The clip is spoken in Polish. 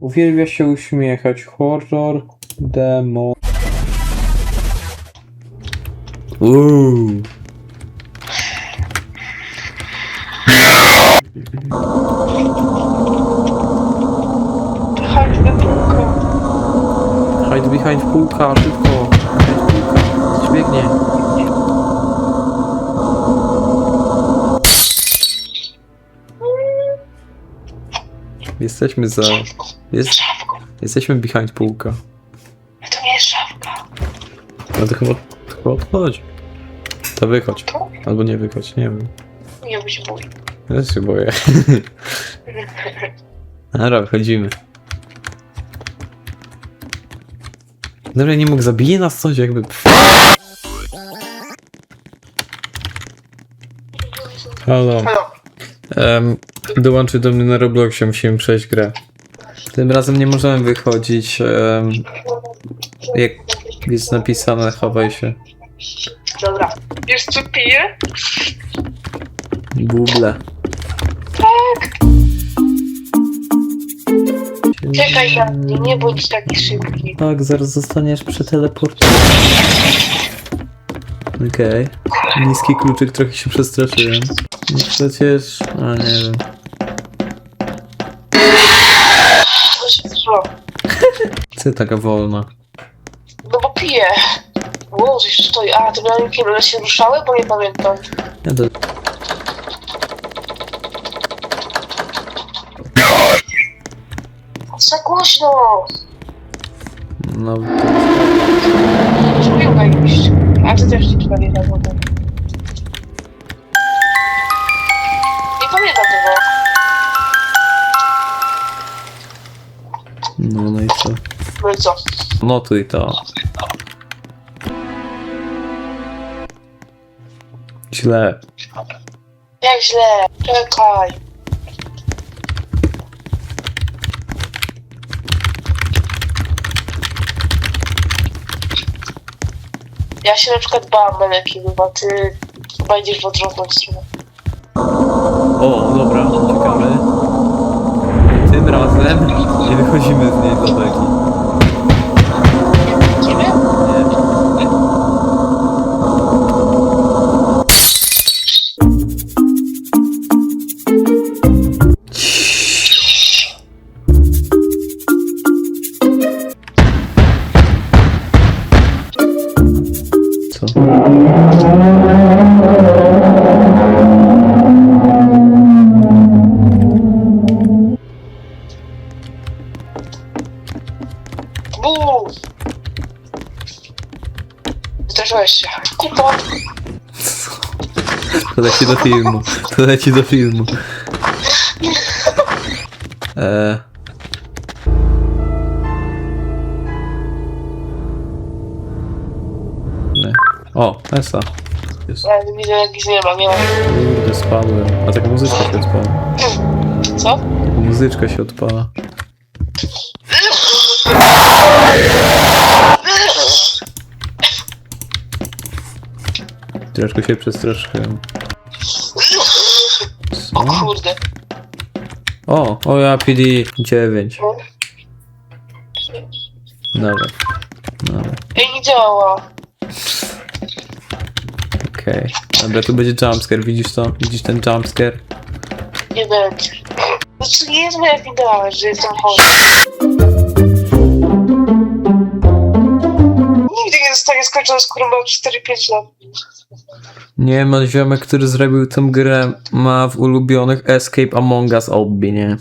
Uwielbia się uśmiechać. Horror, demo. Uuu. Chodź do półka. Hide behind półka, szybko. Behind półka. Coś Jesteśmy za... Jest... Jesteśmy behind półka. To nie jest szafka. No to chyba... to chyba odchodź. To wychodź. Albo nie wychodź, nie wiem. Nie być bój. Ja się boję. Dobra, wchodzimy. Dobra, nie mógł zabije nas coś jakby. Halo. Halo. Um, dołączył do mnie na Robloxie, musimy przejść grę. Tym razem nie możemy wychodzić. em, jak jest napisane, chowaj się. Dobra. Wiesz co piję? Google. Tak. Czekaj na mnie, nie bądź taki szybki. Tak, zaraz zostaniesz przeteleportowany. Okej. Niski kluczyk, trochę się przestraszyłem. No przecież... A nie wiem. Co się stało? Co taka wolna? No bo piję. Ło, coś stoi. A, te miałem one się ruszały, bo nie pamiętam. Ja to... Za głośno! No... Piłka iść. A ty też nie prawie na wodę. No, no i co? No i co? Notuj to. Źle. Jak źle. Czekaj. Ja się na przykład bałam manekinu, a ty chyba idziesz w odwrotną stronę. O, dobra, ciekawe. Razem nie wychodzimy z niej do beki. Ciebie? Co? Buu! Zdarzyłeś się. Kupon! To leci do filmu. To leci do filmu. Eee. Nie. O, Esa. Jest. Ja nie widzę jak nic nie ma, nie ma. Kurde, spadłem. A taka muzyczka się odpala. Co? Taka muzyczka się odpala. Troszkę się przestraszyłem. O Co? kurde. O, o ja PD 9. Dobra. Dobra, Ej, nie działa. okej. Dobra, tu będzie jumpscare, widzisz to? Widzisz ten jumpscare? Nie będzie. Co nie jest moja wina, że jestem chory. Skończona, skoro mam 4-5 lat. Nie, ma ziomek, który zrobił tę grę, ma w ulubionych Escape Among Us Obby, nie?